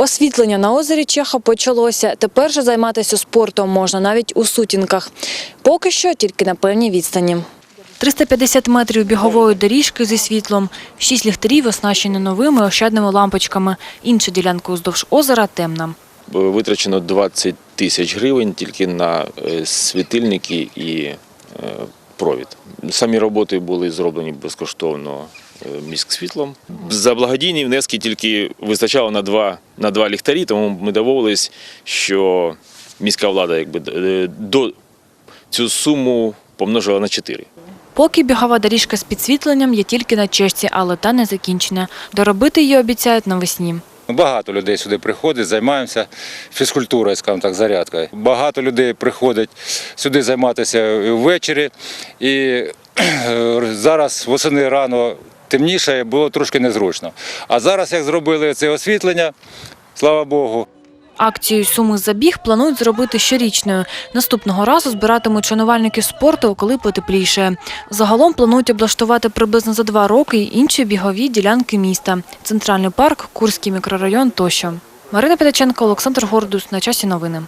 Освітлення на озері Чеха почалося. Тепер же займатися спортом можна навіть у сутінках. Поки що тільки на певній відстані. 350 метрів бігової доріжки зі світлом, шість ліхтарів оснащені новими ощадними лампочками. Інша ділянка уздовж озера темна. Витрачено 20 тисяч гривень тільки на е, світильники і е, провід. Самі роботи були зроблені безкоштовно е, міськсвітлом. За благодійні внески тільки вистачало на два, на два ліхтарі, тому ми домовились, що міська влада якби е, до цю суму помножила на 4. Поки бігова доріжка з підсвітленням є тільки на чешці, але та не закінчена. Доробити її обіцяють навесні. Багато людей сюди приходить, займаємося фізкультурою, скажімо так, зарядкою. Багато людей приходить сюди займатися ввечері. І зараз восени рано темніше, було трошки незручно. А зараз, як зробили це освітлення, слава Богу, Акцію Суми забіг планують зробити щорічною. Наступного разу збиратимуть шанувальників спорту, коли потепліше. Загалом планують облаштувати приблизно за два роки й інші бігові ділянки міста: центральний парк, Курський мікрорайон тощо. Марина Петяченко, Олександр Гордус. На часі новини.